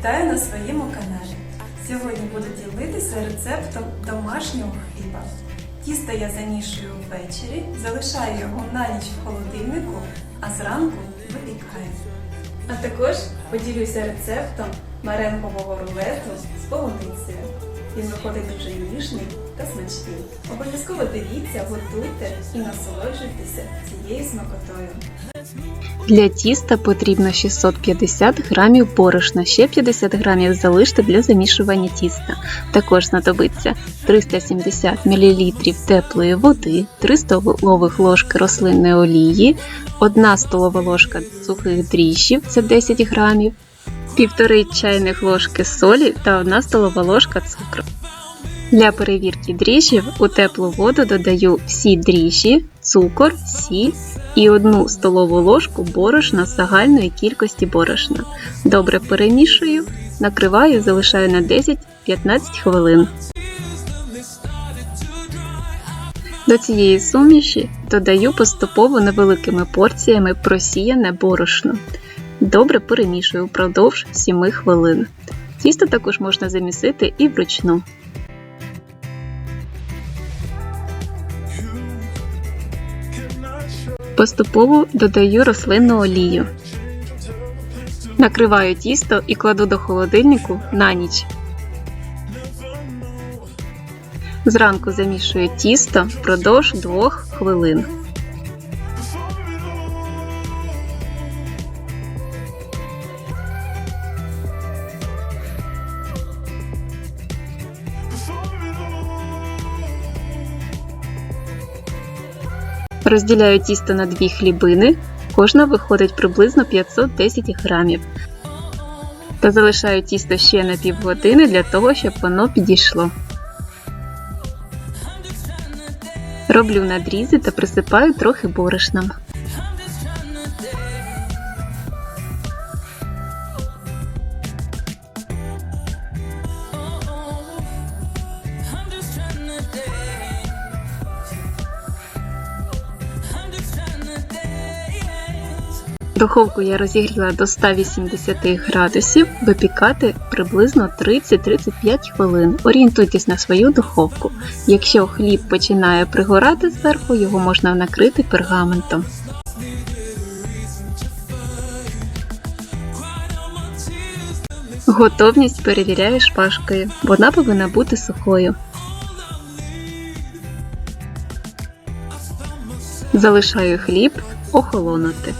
Вітаю на своєму каналі. Сьогодні буду ділитися рецептом домашнього хліба. Тісто я замішую ввечері, залишаю його на ніч в холодильнику, а зранку випікаю. А також поділюся рецептом маренгового рулету з полуницею. Він виходить дуже ніжний та смачний. Обов'язково дивіться, готуйте і насолоджуйтеся цією смакотою. Для тіста потрібно 650 г борошна, ще 50 г залиште для замішування тіста. Також знадобиться 370 мл теплої води, 3 столових ложки рослинної олії, 1 столова ложка сухих дріжджів це 10 г, 1,5 чайних ложки солі та 1 столова ложка цукру. Для перевірки дріжджів у теплу воду додаю всі дріжджі, цукор, сіль і 1 столову ложку борошна з загальної кількості борошна. Добре перемішую, накриваю і залишаю на 10-15 хвилин. До цієї суміші додаю поступово невеликими порціями просіяне борошно. Добре перемішую впродовж 7 хвилин. Тісто також можна замісити і вручну. Поступово додаю рослинну олію. Накриваю тісто і кладу до холодильнику на ніч. Зранку замішую тісто впродовж 2 хвилин. Розділяю тісто на дві хлібини, кожна виходить приблизно 510 грамів. Та залишаю тісто ще на півгодини для того, щоб воно підійшло. Роблю надрізи та присипаю трохи борошном. Духовку я розігріла до 180 градусів, випікати приблизно 30-35 хвилин. Орієнтуйтесь на свою духовку. Якщо хліб починає пригорати зверху, його можна накрити пергаментом. Готовність перевіряю шпажкою. Вона повинна бути сухою. Залишаю хліб охолонути.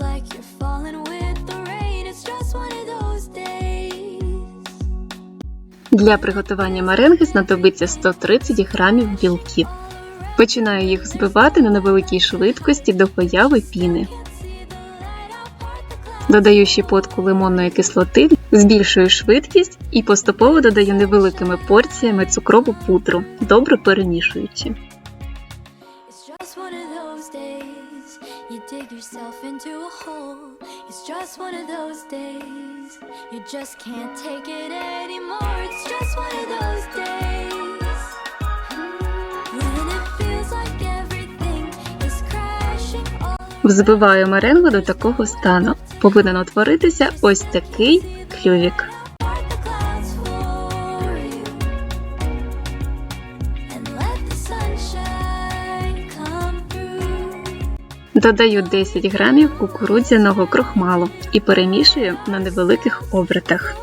Like you're falling with the rain. It's just one of those days. Для приготування меренги знадобиться 130 грамів білків. Починаю їх збивати на невеликій швидкості до появи піни. Додаю щепотку лимонної кислоти, збільшую швидкість і поступово додаю невеликими порціями цукрову пудру, добре перемішуючи. Dig yourself into a hole. It's just one of those days. You just can't take it anymore. It's just one of those days. When it feels like everything is crashing Взбиваю меренгу до такого стану. Повинен утворитися ось такий клювік. Додаю 10 грамів кукурудзяного крохмалу і перемішую на невеликих обертах.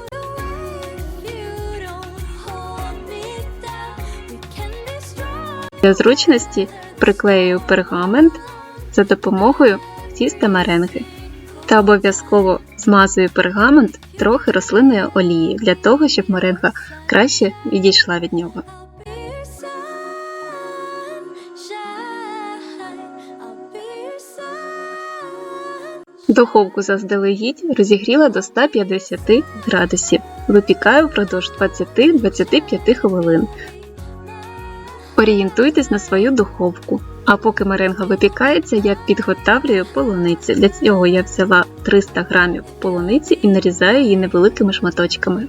Для зручності приклеюю пергамент за допомогою тіста меренги та обов'язково змазую пергамент трохи рослинної олії для того, щоб меренга краще відійшла від нього. Духовку заздалегідь розігріла до 150 градусів. Випікаю впродовж 20-25 хвилин. Орієнтуйтесь на свою духовку. А поки меренга випікається, я підготавлюю полуницю. Для цього я взяла 300 г полуниці і нарізаю її невеликими шматочками.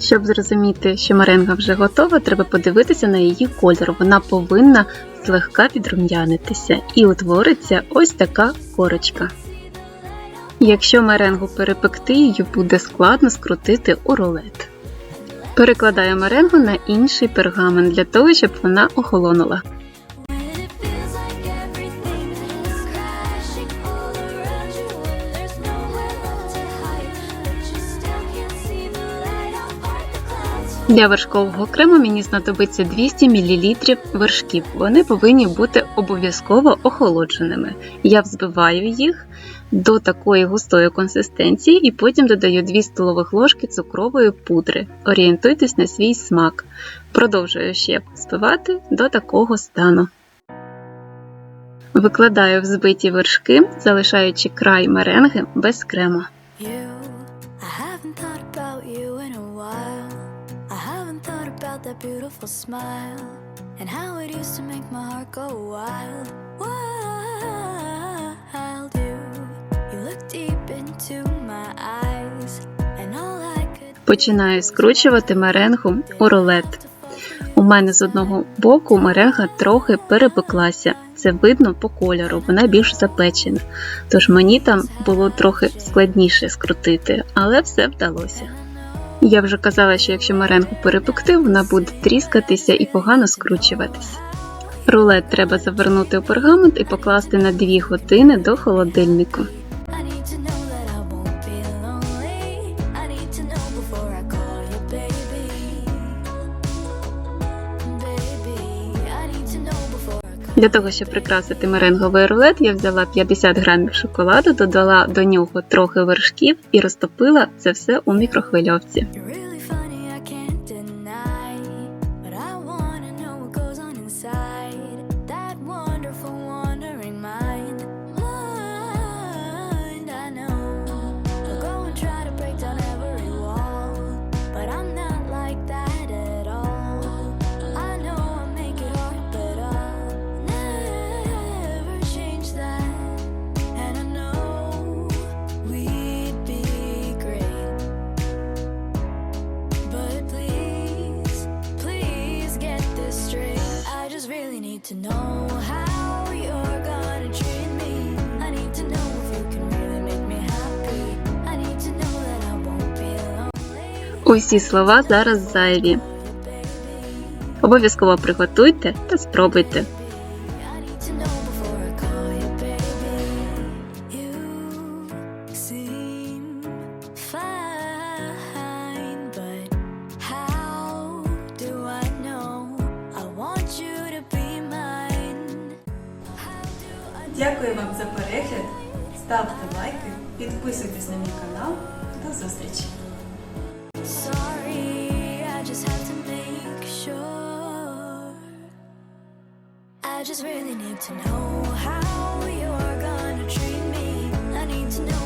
Щоб зрозуміти, що меренга вже готова, треба подивитися на її кольор. Вона повинна злегка підрум'янитися і утвориться ось така корочка. Якщо меренгу перепекти, її буде складно скрутити у рулет. Перекладаю меренгу на інший пергамент для того, щоб вона охолонула. Для вершкового крему мені знадобиться 200 мл вершків. Вони повинні бути обов'язково охолодженими. Я взбиваю їх до такої густої консистенції і потім додаю 2 столових ложки цукрової пудри. Орієнтуйтесь на свій смак. Продовжую ще взбивати до такого стану. Викладаю взбиті вершки, залишаючи край меренги без крема. And how it used to make my heart go wild. Wild, Починаю скручувати меренгу у рулет. У мене з одного боку меренга трохи перепеклася. Це видно по кольору, вона більш запечена. Тож мені там було трохи складніше скрутити, але все вдалося. Я вже казала, що якщо меренгу перепекти, вона буде тріскатися і погано скручуватися. Рулет треба завернути у пергамент і покласти на 2 години до холодильнику. Для того, щоб прикрасити меренговий рулет, я взяла 50 грамів шоколаду, додала до нього трохи вершків і розтопила це все у мікрохвильовці. Усі слова зараз зайві. Обов'язково приготуйте та спробуйте. Дякую вам за перегляд. Ставте лайки, підписуйтесь на мій канал. До зустрічі! I just really need to know how you're gonna treat me. I need to know